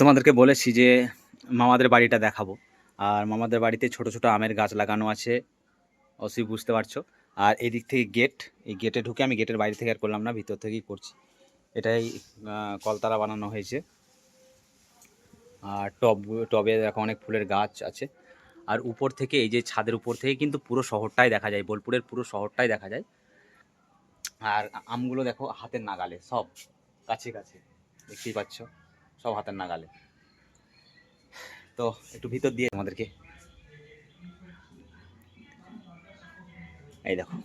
তোমাদেরকে বলেছি যে মামাদের বাড়িটা দেখাবো। আর মামাদের বাড়িতে ছোট ছোট আমের গাছ লাগানো আছে, অবশ্যই বুঝতে পারছ। আর এদিক থেকে গেট, এই গেটে ঢুকে আমি গেটের বাইরে থেকে আর করলাম না, ভিতর থেকেই করছি। এটাই কলতারা বানানো হয়েছে। আর টব, টবে দেখো অনেক ফুলের গাছ আছে। আর উপর থেকে, এই যে ছাদের উপর থেকে কিন্তু পুরো শহরটাই দেখা যায়, বোলপুরের পুরো শহরটাই দেখা যায়। আর আমগুলো দেখো হাতের নাগালে, সব কাছে কাছে, দেখতেই পাচ্ছ। সব হাতের নাগালে। তো একটু ভিতর দিয়ে আমাদেরকে এই দেখো।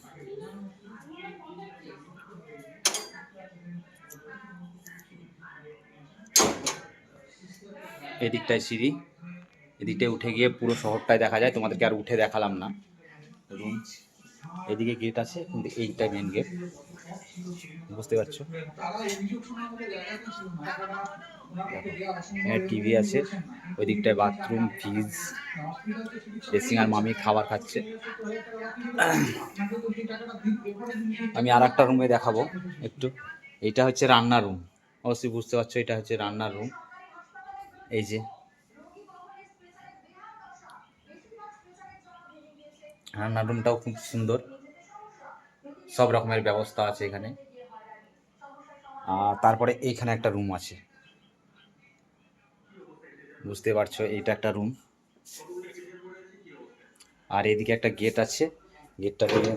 এদিকটায় সিঁড়ি, এদিকটায় উঠে গিয়ে পুরো শহরটাই দেখা যায়। তোমাদেরকে আর উঠে দেখালাম না। রুম এদিকে গেট আছে, কিন্তু এইটাই মেন গেট বুঝতে পারছ? টিভি আছে। ওই দিকটায় বাথরুম ফ্রিজ ড্রেসিং আর মামি খাবার খাচ্ছে। আমি আর একটা রুমে দেখাবো একটু। এটা হচ্ছে রান্নার রুম অবশ্যই বুঝতে পারছ, এটা হচ্ছে রান্নার রুম এই যে রান্নার রুমটাও খুব সুন্দর। সব রকমের ব্যবস্থা আছে এখানে। আর তারপরে এইখানে একটা রুম আছে। বুঝতে পারছ, এইটা একটা রুম। আর এদিকে একটা গেট আছে। গেটটা দিয়ে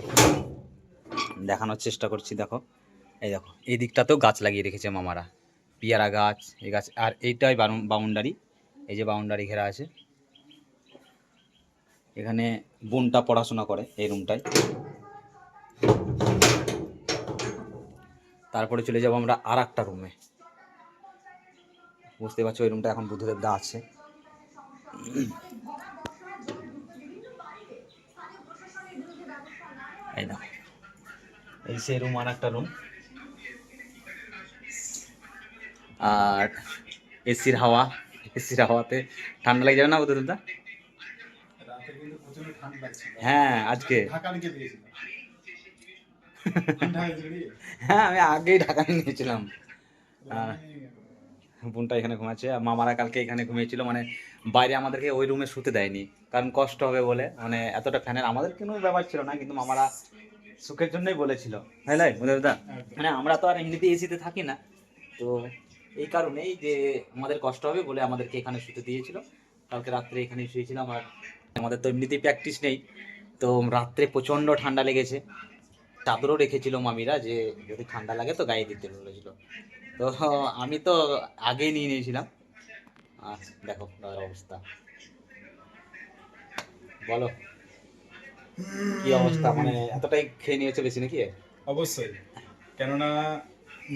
দেখানোর চেষ্টা করছি, দেখো। এই দেখো, এই দিকটাতেও গাছ লাগিয়ে রেখেছে মামারা। পিয়ারা গাছ, এই গাছ, আর এইটাই বাউন্ডারি। এই যে বাউন্ডারি ঘেরা আছে। এখানে বোনটা পড়াশোনা করে এই রুমটায়। তারপরে চলে যাব আমরা আর একটা রুমে। বুঝতে পারছ ওই রুমটা এখন বুদ্ধদেব দা আছে। এই সেই রুম আর একটা রুম। আর এসির হাওয়া, এসির হাওয়াতে ঠান্ডা লেগে যাবে না বুদ্ধদেব দা? হ্যাঁ আজকে। হ্যাঁ আমি আগেই ঢাকা নিয়েছিলাম। বোনটা এখানে ঘুমাচ্ছে মামারা কালকে এখানে ঘুমিয়েছিল মানে বাইরে আমাদেরকে ওই রুমে শুতে দেয়নি কারণ কষ্ট হবে বলে মানে এতটা ফ্যানের আমাদের কোনো ব্যাপার ছিল না কিন্তু মামারা সুখের জন্যই বলেছিল। হ্যাঁ লাই বুঝতে মানে আমরা তো আর এমনিতে এসিতে থাকি না তো এই কারণেই যে আমাদের কষ্ট হবে বলে আমাদেরকে এখানে শুতে দিয়েছিল। কালকে রাত্রে এখানে শুয়েছিলাম আর আমাদের তো এমনিতেই প্র্যাকটিস নেই। তো রাত্রে প্রচণ্ড ঠান্ডা লেগেছে। চাদরও রেখেছিল মামিরা যে, যদি ঠান্ডা লাগে তো গায়ে দিতে বলেছিল। তো আমি তো আগেই নিয়ে নিয়েছিলাম। আর দেখো অবস্থা। বলো, কি অবস্থা? মানে এতটাই খেয়ে নিয়েছে বেশি নাকি? অবশ্যই। কেননা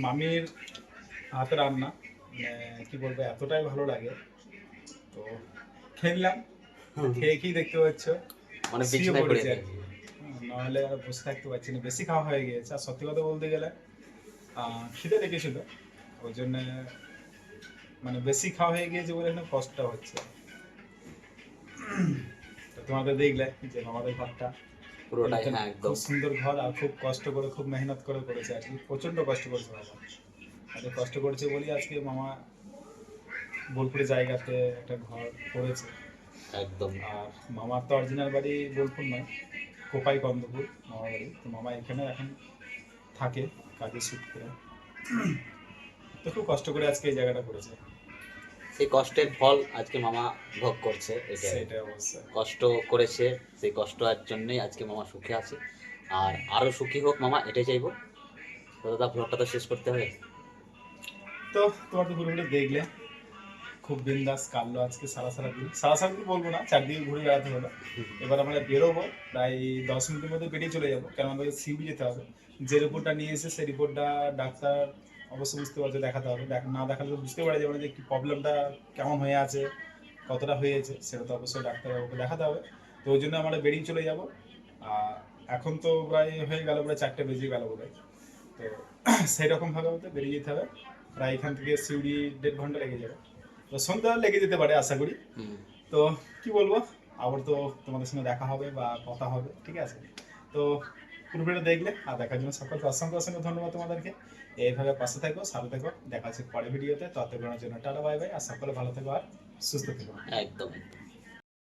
মামির হাতে রান্না মানে কি বলব, এতটাই ভালো লাগে। তো খেললাম খেয়ে খেয়ে দেখতে পাচ্ছ। মানে বিছানায় পড়ে কি। নাহলে আর বসে থাকতে পারছি না। বেশি খাওয়া হয়ে গিয়েছে। আর সত্যি কথা বলতে গেলে খিদে লেগেছিল। ওই জন্য মানে বেশি খাওয়া হয়ে গিয়েছে বলে হচ্ছে। তোমাদের দেখলে যে আমাদের ঘরটা পুরোটাই হ্যাঁ একদম। সুন্দর ঘর আর খুব কষ্ট করে খুব মেহনত করে করেছে আর কি। প্রচণ্ড কষ্ট করেছে বাবা। এত কষ্ট করেছে বলি আজকে মামা বোলপুরে জায়গাতে একটা ঘর করেছে। একদম। আর মামার তো অরিজিনাল বাড়ি বোলপুর নয় কোপাই কন্দপুর মামা বাড়ি। তো মামা এখানে এখন থাকে কাজে শিফট করে। তো খুব কষ্ট করে আজকে এই জায়গাটা করেছে। সেই কষ্টের ফল আজকে মামা ভোগ করছে অবশ্যই কষ্ট করেছে সেই কষ্টের জন্যই আজকে মামা সুখে আছে। আর আরও সুখী হোক মামা এটাই চাইব। তো দাদা ভ্লগটা তো শেষ করতে হবে। তো তোমার তো পুরোপুরি দেখলে। খুব বিন্দাস কাটলো আজকে সারা সারা দিন। সারা সারা দিন বলব না, চারদিকে ঘুরে বেড়াতে হলো এবার আমরা বেরোবো, প্রায় দশ মিনিটের মধ্যে বেরিয়ে চলে যাব। কারণ আমাদের সিউড়ি যেতে হবে। যে রিপোর্টটা নিয়ে এসে সেই রিপোর্টটা ডাক্তার অবশ্যই বুঝতে পারছে, দেখাতে হবে। না দেখালে তো বুঝতে পারা যাবে না যে কি প্রবলেমটা কেমন হয়ে আছে, কতটা হয়েছে, সেটা তো অবশ্যই ডাক্তারবাবুকে দেখাতে হবে। তো ওই জন্য আমরা বেরিয়ে চলে যাব। আর এখন তো প্রায় হয়ে গেল, প্রায় চারটে বেজে গেল বোধ তো সেই রকমভাবে বেরিয়ে যেতে হবে। প্রায় এখান থেকে সিউড়ি দেড় ঘণ্টা লেগে যাবে। তো সন্ধ্যা লেগে যেতে পারে আশা করি। তো কি বলব? আবার তো তোমাদের সঙ্গে দেখা হবে বা কথা হবে ঠিক আছে? তো পুরোপুরিটা দেখলে আর দেখার জন্য সকলকে অসংখ্য অসংখ্য ধন্যবাদ তোমাদেরকে। এইভাবে পাশে থাকো সাথে থাকো দেখা হচ্ছে পরে ভিডিওতে। তত্ত্বের জন্য টাটা বাই বাই আর সকলে ভালো থেকো আর সুস্থ থেকো। একদম একদম।